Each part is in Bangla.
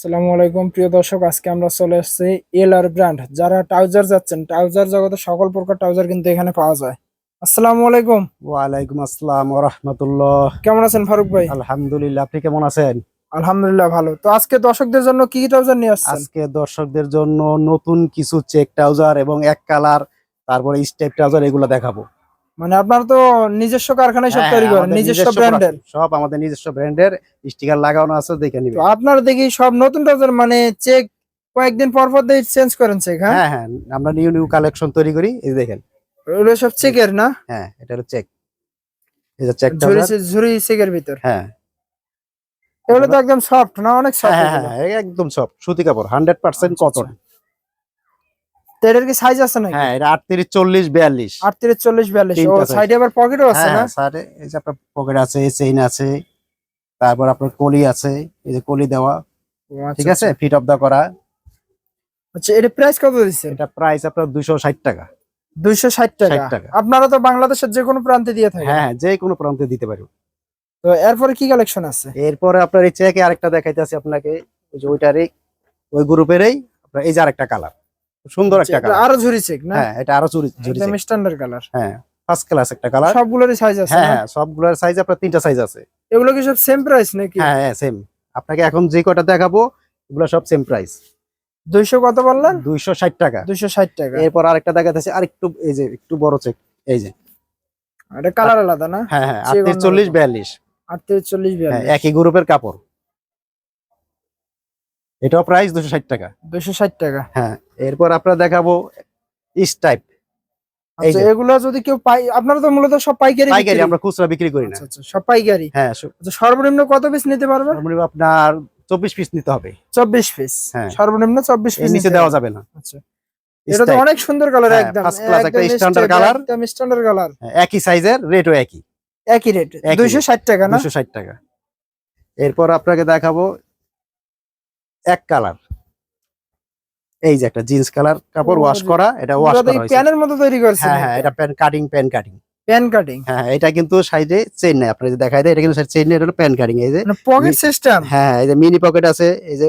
আসসালামু আলাইকুম প্রিয় দর্শক আজকে আমরা চলে এসেছি এল আর ব্র্যান্ড। যারা ট্রাউজার যাচ্ছেন ট্রাউজার জগতে সকল প্রকার ট্রাউজার কিন্তু এখানে পাওয়া যায়। আসসালামু আলাইকুম। ওয়ালাইকুম আসসালাম রহমতুল্লাহ। কেমন আছেন ফারুক ভাই? আলহামদুলিল্লাহ আপনি কেমন আছেন? আলহামদুলিল্লাহ ভালো। তো আজকে দর্শকদের জন্য কি কি ট্রাউজার নিয়ে আসছেন? আজকে দর্শকদের জন্য নতুন কিছু চেক ট্রাউজার এবং এক কালার তারপরে স্টেপ ট্রাউজার এগুলো দেখাবো। মানে আপনার তো নিজস্ব কারখানায় সব হ্যাঁ, তৈরি করেন নিজস্ব ব্র্যান্ডের সব আমাদের নিজস্ব ব্র্যান্ডের স্টিকার লাগানো আছে দেখে নিবে তো আপনারা দেখি সব নতুন ট্রাউজার মানে চেক কয়েকদিন পর পর দিয়ে চেঞ্জ করেন চেক হ্যাঁ? হ্যাঁ হ্যাঁ আমরা নিউ নিউ কালেকশন তৈরি করি এই দেখেন। ওগুলো সব চেকের না? হ্যাঁ এটা হলো চেক এই যে চেক ঝুরি ঝুরি চেকের ভিতর। হ্যাঁ। এগুলো তো একদম সফট না অনেক সফট হ্যাঁ হ্যাঁ, একদম সফট সুতি কাপড় হান্ড্রেড পার্সেন্ট আচ্ছা, কটন তো এটার কি সাইজ আছে নাকি? হ্যাঁ এটা আটত্রিশ চল্লিশ বিয়াল্লিশ। আটত্রিশ চল্লিশ বিয়াল্লিশ। ও তিনটা size। সাইডে আবার পকেটও আছে হ্যাঁ না? হ্যাঁ, স্যার এই যে আপনার পকেট আছে চেইন আছে তারপর আপনার কলি আছে এই যে কলি দেওয়া। ঠিক আচ্ছা, আছে? ফিট অফ দা করা। আচ্ছা এটা প্রাইস কত দিচ্ছেন এটা প্রাইস আপনার দুশো ষাট টাকা। দুইশো ষাট টাকা? আপনারা তো বাংলাদেশের যে কোনো প্রান্তে দিয়ে থাকেন। হ্যাঁ হ্যাঁ যে কোনো প্রান্তে দিতে পারো তো এরপরে কি কালেকশন আছে? এরপরে আপনার এই চেকে আরেকটা দেখাইতেছি আপনাকে। ওই যে ওইটারই ওই গ্রুপেরই আপনার এই যে আরেকটা কালার সুন্দর একটা কালার আরও ঝুরি চেক না? হ্যাঁ এটা আরও চুরি চুরি একদম স্ট্যান্ডার্ড কালার হ্যাঁ ফার্স্ট ক্লাস একটা কালার সবগুলোরই সাইজ আছে হ্যাঁ? হ্যাঁ সবগুলোর সাইজ আপনার তিনটা সাইজ আছে। এগুলো কি সব সেম প্রাইস নাকি? হ্যাঁ হ্যাঁ সেম আপনাকে এখন যে কটা দেখাবো এগুলো সব সেম প্রাইস দুইশো কত বললেন? দুইশো ষাট টাকা। দুইশো ষাট টাকা। এরপর আরেকটা দেখাতেছে আর একটু এই যে একটু বড় চেক এই যে। এটা কালার আলাদা না? হ্যাঁ হ্যাঁ সেই আটত্রিশ গন্ধ চল্লিশ মতো। বিয়াল্লিশ। আটত্রিশ চল্লিশ হ্যাঁ, বিয়াল্লিশ। একই গ্রুপের কাপড়। এটাও প্রাইস দুশো ষাট টাকা। দুইশো ষাট টাকা। হ্যাঁ এরপর আপনার দেখাবো ইস টাইপ আচ্ছা এগুলো যদি কেউ পাই আপনারা তো মূলত সব পাইকারি পাইকারি আমরা খুচরা বিক্রি করি না। আচ্ছা আচ্ছা সব পাইকারি? হ্যাঁ আচ্ছা সর্বনিম্ন কত পিস নিতে পারবেন সর্বনিম্ন আপনার চব্বিশ পিস নিতে হবে। চব্বিশ পিস হ্যাঁ। সর্বনিম্ন চব্বিশ পিস নিচে দেওয়া যাবে না। আচ্ছা। এটা তো অনেক সুন্দর কালার হ্যাঁ, একদম first class একটা straight, colour। একদম স্ট্যান্ডার্ড কালার একই সাইজের রেটও একই। একই রেট একই দুইশো ষাট টাকা না? দুশো ষাট টাকা। এরপর আপনাকে দেখাবো এক কালার। এই যে একটা জিন্স কালার কাপড় ওয়াশ করা এটা ওয়াশ করা হয়েছে। প্যানের মতো তৈরি করছে হ্যাঁ হ্যাঁ এটা pan cutting pan cutting pan cutting হ্যাঁ এটা কিন্তু সাইডে চেইন নেই। আপনার যে দেখাই দেয় এটা কিন্তু চেইন নেই এটা হলো প্যান কাটিং এই যে মানে পকেট সিস্টেম হ্যাঁ এই যে মিনি পকেট আছে এই যে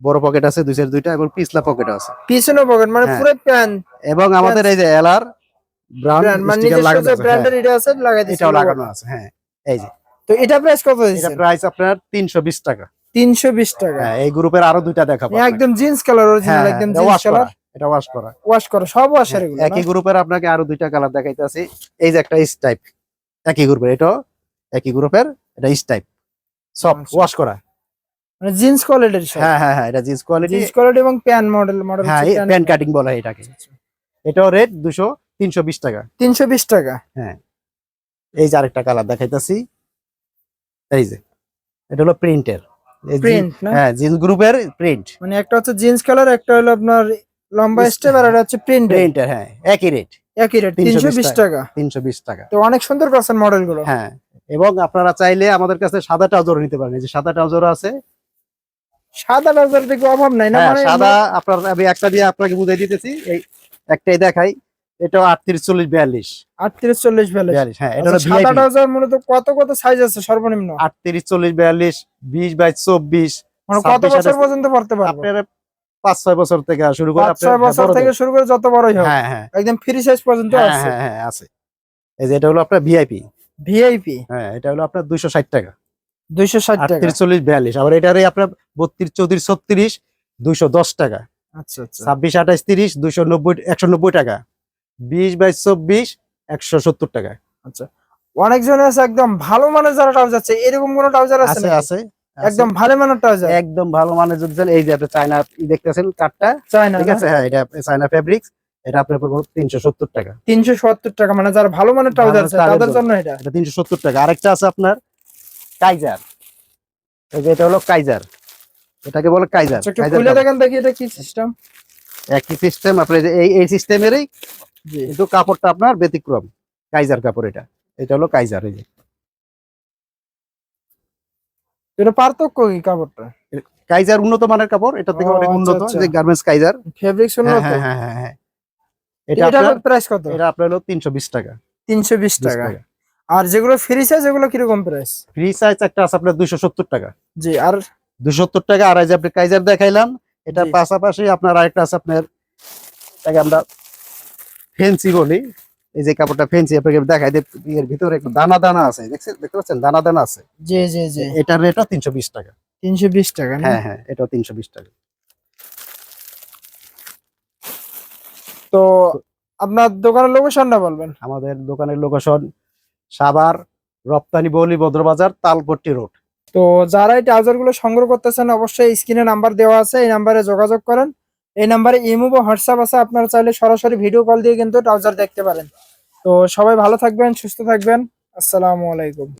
বড় পকেট আছে দুই সাইড দুইটা এবং পিছলা পকেট আছে। পিছনে পকেট মানে হ্যাঁ। পুরো প্যান। এবং আমাদের এই যে এলআর ব্রাউন ব্র্যান্ড মানে ব্র্যান্ডের হ্যাঁ, এটা আছে লাগাই দিচ্ছে এটাও লাগানো আছে হ্যাঁ এই যে। তো এটা প্রাইস কত এটা প্রাইস আপনার তিনশো বিশ টাকা। তিনশো বিশ টাকা। হ্যাঁ এই গ্রুপের আরও দুইটা দেখাবো একদম জিন্স কালার হ্যাঁ অরিজিনাল একদম এটা জিন্স কালার এটা ওয়াশ করা। ওয়াশ করা সব ওয়াশের এগুলো একই গ্রুপের আপনাকে আরও দুইটা কালার দেখাইতেছি। এই যে একটা ইস টাইপ একই গ্রুপের এটাও একই গ্রুপের এটা ইস টাইপ সব আচ্ছা। ওয়াশ করা। মানে জিন্স কোয়ালিটির সব। হ্যাঁ হ্যাঁ হ্যাঁ এটা জিন্স কোয়ালিটি জিন্স কোয়ালিটি এবং প্যান মডেল মডেল হ্যাঁ প্যান কাটিং বলা হয় এটাকে। এটাও রেট দুশো তিনশো বিশ টাকা। তিনশো বিশ টাকা। এই যে আরেকটা কালার দেখাইতেছি। এই যে এটা হলো প্রিন্টের প্রিন্ট হ্যাঁ জিন্স গ্রুপের প্রিন্ট মানে একটা হচ্ছে জিন্স কালার একটা হলো আপনার লম্বা স্টেপ আর একটা হচ্ছে প্রিন্ট প্রিন্টের হ্যাঁ একই রেট একই রেট 320 তিনশো বিশ টাকা। তিনশো বিশ টাকা। তো অনেক সুন্দর করছেন মডেলগুলো। হ্যাঁ এবং আপনারা চাইলে আমাদের কাছে সাদা ট্রাউজার নিতে পারেন। এই যে সাদা ট্রাউজার আছে। সাদা ট্রাউজার দেখে অভাব নাই না হ্যাঁ মানে সাদা আপনার আমি একটা দিয়ে আপনাকে বুঝাই দিতেছি। এই একটাই দেখাই। এটাও আটত্রিশ চল্লিশ বিয়াল্লিশ। আটত্রিশ চল্লিশ ভ্যালে হ্যাঁ এটা হলো আচ্ছা, মূলত কত কত সাইজ আছে সর্বনিম্ন? বাই মানে কত বছর পর্যন্ত পড়তে পারব? আপনার পাঁচ ছয় বছর থেকে শুরু করে পাঁচ আপনার বছর থেকে শুরু করে যত বড়ই হোক। হ্যাঁ হ্যাঁ। একদম ফ্রি সাইজ পর্যন্ত হ্যাঁ আছে। হ্যাঁ হ্যাঁ আছে। এই যে এটা হলো আপনার ভিআইপি ভিআইপি হ্যাঁ এটা হলো আপনার দুইশো ষাট টাকা। দুইশো ষাট টাকা। আটত্রিশ চল্লিশ বিয়াল্লিশ। আবার এটারে আপনার বত্রিশ চৌত্রিশ ছত্রিশ দুইশো দশ টাকা। আচ্ছা আচ্ছা। ছাব্বিশ আঠাশ তিরিশ দুইশো নব্বই একশো নব্বই টাকা। বিশ বাইশ চব্বিশ একশো সত্তর টাকা আচ্ছা। অনেকজন আছে একদম ভালো মানের যারা ট্রাউজার আছে এরকম কোন ট্রাউজার আছে আছে একদম ভালো মানের ট্রাউজার? একদম ভালো মানের যদি এই যে আপনি চায়না দেখতেছেন কাঠটা? চাই না? ঠিক আছে হ্যাঁ এটা চায়না ফেব্রিক্স এটা আপনার পড়ব তিনশো সত্তর টাকা। তিনশো সত্তর টাকা মানে যারা ভালো মানের ট্রাউজার আছে তাদের জন্য। এটা। এটা তিনশো সত্তর টাকা। আরেকটা আছে আপনার কাইজার এই যে এটা হলো কাইজার এটাকে বলে কাইজার আচ্ছা, কাইজার খুলে দেখেন দেখি এটা কি সিস্টেম একই সিস্টেম আপনার এই এই সিস্টেমেরই কিন্তু কাপড়টা আপনার ব্যতিক্রম। কাইজার কাপড় এটা। এটা হলো কাইজার এই যে। এটা পার্থক্য কি কাপড়টা? কাইজার উন্নত মানের কাপড় এটা থেকে অনেক উন্নত। যে গার্মেন্টস কাইজার। ফেব্রিক শুনলো হ্যাঁ হ্যাঁ হ্যাঁ এটা এটা আপনার প্রাইস কত? এটা আপনার হলো টাকা। তিনশো বিশ টাকা। আর যেগুলো ফ্রি সাইজ এগুলো প্রাইস ফ্রি সাইজ একটা আছে আপনার দুইশো সত্তর টাকা। জি আর দুশো সত্তর টাকা আর এই যে আপনি কাইজার দেখাইলাম এটার পাশাপাশি আপনার আরেকটা আছে আপনার আমরা ফেন্সি বলি। এই যে কাপড়টা ফেন্সি আপনাকে দেখাই এর ভিতরে একটু দানা দানা আছে দেখছেন? দেখতে পাচ্ছেন? দানা দানা আছে। জি জি জি। এটার রেটও তিনশো বিশ টাকা। তিনশো বিশ টাকা? হ্যাঁ হ্যাঁ এটাও তিনশো বিশ টাকা। তো আপনার দোকানের লোকেশনটা বলবেন। আমাদের দোকানের লোকেশন সাভার রপ্তানি বলি বদ্রবাজার তালপট্টি রোড। তো যারা এই ট্রাউজারগুলো সংগ্রহ করতেছেন অবশ্যই স্ক্রিনে নাম্বার দেওয়া আছে এই নাম্বারে যোগাযোগ করেন। এই নাম্বারে ইমো বা হোয়াটসঅ্যাপ আছে, আপনারা চাইলে সরাসরি ভিডিও কল দিয়ে কিন্তু ট্রাউজার দেখতে পারেন। তো সবাই ভালো থাকবেন, সুস্থ থাকবেন। আসসালামু আলাইকুম।